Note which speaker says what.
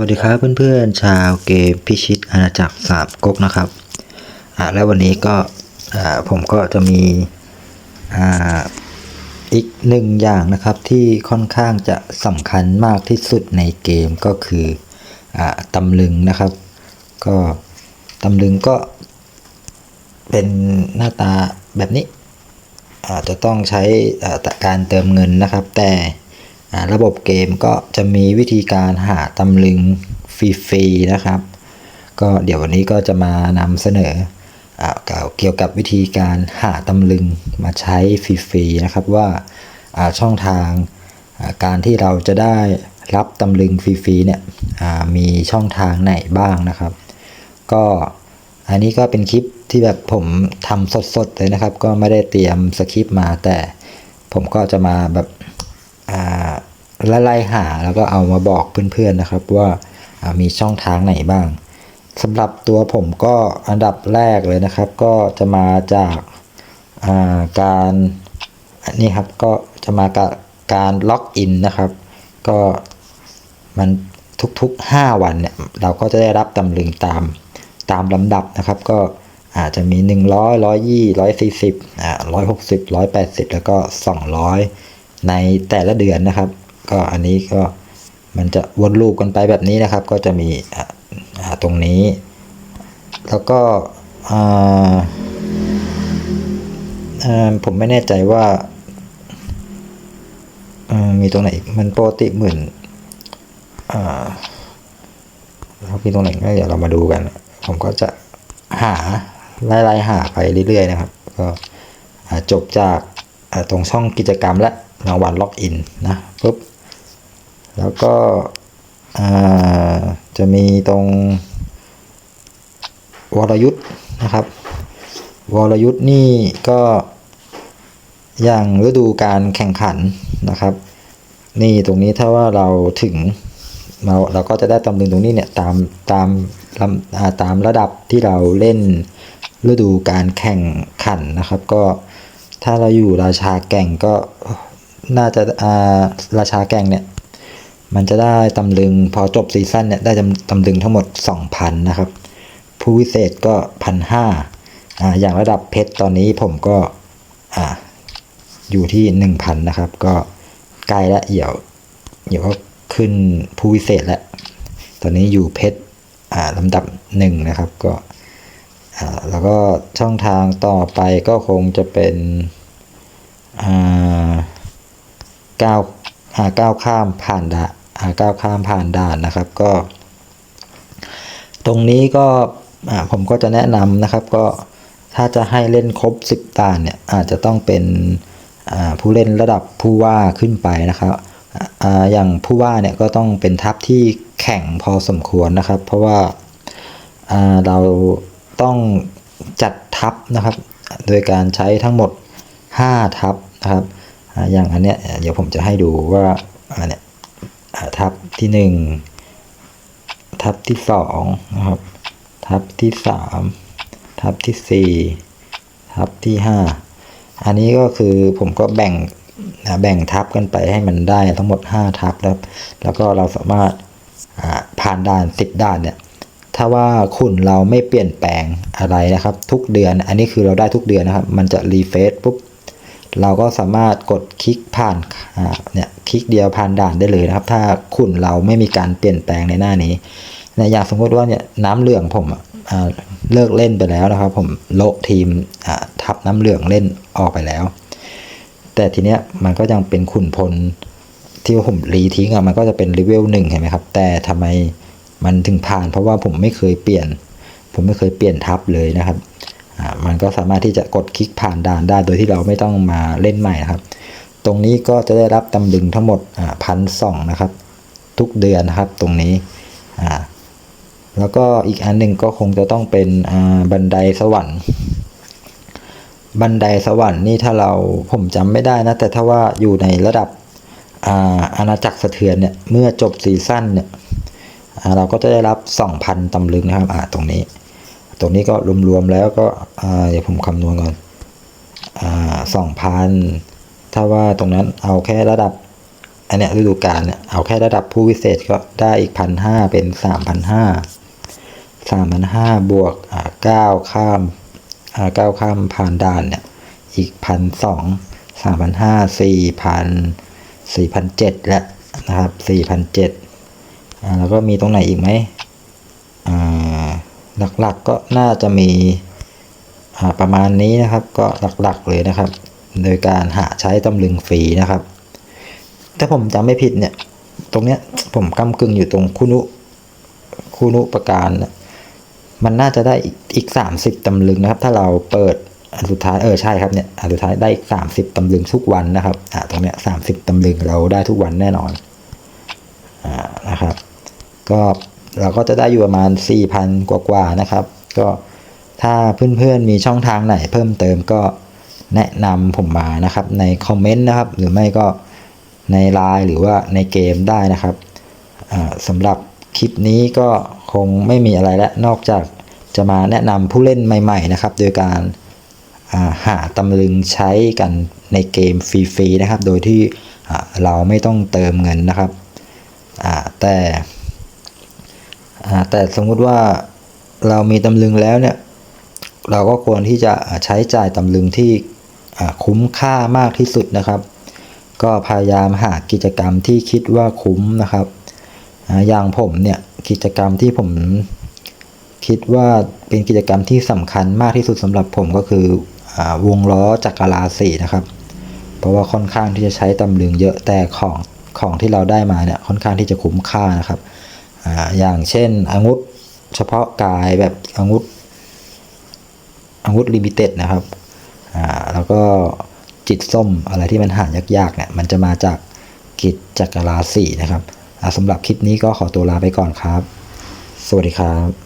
Speaker 1: วัสดีครับเพื่อนๆ ชาวเกมพิชิตอาณาจักรสามก๊กนะครับอ่าแล้ววันนี้ก็อ่าผมก็จะมีอ่าอีกหนึ่งอย่างนะครับที่ค่อนข้างจะสำคัญมากที่สุดในเกมก็คืออ่าตำลึงนะครับ ก็ตำลึงก็เป็นหน้าตาแบบนี้อาจะต้องใช้อ่าการเติมเงินนะครับ แต่ ระบบเกมก็จะมีวิธีการหาตำลึงฟรีๆนะครับ ก็เดี๋ยววันนี้ก็จะมานำเสนออ่าเกี่ยวกับวิธีการหาตำลึงมาใช้ฟรีๆนะครับว่าช่องทางการที่เราจะได้รับตำลึงฟรีๆเนี่ยมีช่องทางไหนบ้างนะครับ ก็อันนี้ก็เป็นคลิปที่แบบผมทำสดๆเลยนะครับ ก็ไม่ได้เตรียมสคริปต์มาแต่ผมก็จะมาแบบ ไล่หาแล้วก็เอามาบอกเพื่อนๆนะครับว่ามีช่องทางไหนบ้างสำหรับตัวผมก็อันดับแรกเลยนะครับ ก็จะมาจากาการอันนี้ครับก็จะมากับการล็อกอินนะครับ ก็มันทุกๆ 5 วันเนี่ยเราก็จะได้รับตำลึงตามตามลำดับนะครับ ก็อาจจะมี 100 120 140อ่า160 180 แล้วก็ 200 ในแต่ละเดือนนะครับ ก็อันนี้ก็มันจะวนลูปกันไปแบบนี้นะครับ ก็จะมีตรงนี้ แล้วก็ผมไม่แน่ใจว่ามีตรงไหนอีกมันปกติหมื่นเรามีตรงไหนก็เดี๋ยวเรามาดูกัน ผมก็จะหาไล่ๆหาไปเรื่อยๆนะครับ ก็จบจากตรงช่องกิจกรรมและรางวัลล็อกอินนะปุ๊บ ก็จะมีตรง วรยุทธ์นะครับ วรยุทธ์นี่ก็อย่างฤดูการแข่งขันนะครับ นี่ตรงนี้ถ้าว่าเราถึงเราเราก็จะได้ตำลึงตรงนี้เนี่ยตามตามลำตามระดับที่เราเล่นฤดูการแข่งขันนะครับ ก็ถ้าเราอยู่ราชาแก่งก็น่าจะอ่าราชาแก่งเนี่ย มันจะได้ตำลึงพอจบซีซั่นเนี่ยได้ตำตำลึงทั้งหมด 2,000 นะครับ ผู้วิเศษก็พันห้าอ่าอย่างระดับเพชรตอนนี้ผมก็อ่าอยู่ที่ 1,000 นะครับ ก็ใกล้และเดี๋ยวเดี๋ยวก็ขึ้นผู้วิเศษแล้ว ตอนนี้อยู่เพชรอ่าลำดับหนึ่งนะครับก็อ่าแล้วก็ช่องทางต่อไปก็คงจะเป็นอ่าก้าวอ่าก้าวข้ามผ่านด่านอ่า ก้าวข้ามผ่านด่านนะครับก็ ตรงนี้ก็ผมก็จะแนะนำนะครับก็ถ้าจะให้เล่นครบ 10 ด่านเนี่ยอาจจะต้องเป็นผู้เล่นระดับผู้ว่าขึ้นไปนะครับออย่างผู้ว่าเนี่ยก็ต้องเป็นทัพที่แข่งพอสมควรนะครับ เพราะว่าเราต้องจัดทัพนะครับ โดยการใช้ทั้งหมด 5 ทัพนะครับ อย่างอันเนี้ยเดี๋ยวผมจะให้ดูว่าอันเนี้ย ทับที่หนึ่งทับที่สองนะครับ ทับที่สามทับที่สี่ทับที่ห้าอันนี้ก็คือผมก็แบ่งแบ่งทับกันไปให้มันได้ทั้งหมด 5 ทับแล้วแล้วก็เราสามารถอ่าผ่านด่าน 10 ด่านเนี่ยถ้าว่าคุณเราไม่เปลี่ยนแปลงอะไรนะครับ ทุกเดือน อันนี้คือเราได้ทุกเดือนนะครับ มันจะรีเฟซปุ๊บ เราก็สามารถกดคลิกผ่านเนี่ยคลิกเดียวผ่านด่านได้เลยนะครับ ถ้าขุนเราไม่มีการเปลี่ยนแปลงในหน้านี้เนี่ยอย่างสมมติว่าเนี่ยน้ำเหลืองผมอ่าเลิกเล่นไปแล้วนะครับ ผมโละทีมทับน้ำเหลืองเล่นออกไปแล้ว แต่ทีเนี้ยมันก็ยังเป็นขุนพลที่ผมรีทิ้งอะมันก็จะเป็นเลเวลหนึ่งเห็นไหมครับ แต่ทำไมมันถึงผ่านเพราะว่าผมไม่เคยเปลี่ยน ผมไม่เคยเปลี่ยนทับเลยนะครับ มันก็สามารถที่จะกดคลิกผ่านด่านได้โดยที่เราไม่ต้องมาเล่นใหม่นะครับ ตรงนี้ก็จะได้รับตำลึงทั้งหมดพันสองนะครับ ทุกเดือนนะครับตรงนี้แล้วก็อีกอันหนึ่งก็คงจะต้องเป็นบันไดสวรรค์ บันไดสวรรค์นี่ถ้าเราผมจำไม่ได้นะ แต่ถ้าว่าอยู่ในระดับอาอาณาจักรสะเทือนเนี่ยเมื่อจบซีซั่นเนี่ยเราก็จะได้รับ 2,000ตำลึงนะครับอ่าตรงนี้ ตรงนี้ก็รวมๆแล้วก็เดี๋ยวผมคำนวณก่อนสองพันถ้าว่าตรงนั้นเอาแค่ระดับอันเนี้ยฤดูกาลเนี่ยเอาแค่ระดับผู้วิเศษก็ได้อีกพันห้าเป็นสามพันห้าสามพันห้าบวกเก้าข้ามเก้าข้ามผ่านด่านเนี่ยอีกพันสองสามพันห้าสี่พันสี่พันเจ็ดแล้วนะครับสี่พันเจ็ดแล้วก็มีตรงไหนอีกไหม หลักๆก็น่าจะมีประมาณนี้นะครับ ก็หลักๆเลยนะครับ โดยการหาใช้ตำลึงฟรีนะครับ ถ้าผมจำไม่ผิดเนี่ย ตรงเนี้ยผมกำกึ่งอยู่ตรงคุนุคุนุประการนี่ยมันน่าจะได้อีกอีกสามสิบตำลึงนะครับ ถ้าเราเปิดอันสุดท้ายเออใช่ครับเนี่ยอันสุดท้ายได้อีกสามสิบตำลึงทุกวันนะครับอ่าตรงเนี้ยสามสิบตำลึงเราได้ทุกวันแน่นอนอ่านะครับ ก็ เราก็จะได้อยู่ประมาณ 4,000 กว่าๆนะครับ ก็ถ้าเพื่อนๆมีช่องทางไหนเพิ่มเติมก็แนะนำผมมานะครับในคอมเมนต์นะครับ หรือไม่ก็ในไลน์หรือว่าในเกมได้นะครับสำหรับคลิปนี้ก็คงไม่มีอะไรแล้วนอกจากจะมาแนะนำผู้เล่นใหม่ ๆ นะครับ โดยการาหาตำลึงใช้กันในเกมฟรีๆนะครับ โดยที่เราไม่ต้องเติมเงินนะครับแต่ แต่สมมุติว่าเรามีตำลึงแล้วเนี่ย เราก็ควรที่จะใช้จ่ายตำลึงที่คุ้มค่ามากที่สุดนะครับ ก็พยายามหากิจกรรมที่คิดว่าคุ้มนะครับอย่างผมเนี่ยกิจกรรมที่ผมคิดว่าเป็นกิจกรรมที่สำคัญมากที่สุดสำหรับผมก็คืออวงล้อจักรลาสีนะครับ เพราะว่าค่อนข้างที่จะใช้ตำลึงเยอะแต่ของของที่เราได้มาเนี่ยค่อนข้างที่จะคุ้มค่านะครับ ออย่างเช่นอาวุธเฉพาะกายแบบอาวุธอาวุธลิมิเต็ดนะครับแล้วก็จิตส้มอะไรที่มันหายากๆเนี่ยมันจะมาจากกิจจักรราศีนะครับสำหรับคลิปนี้ก็ขอตัวลาไปก่อนครับ สวัสดีครับ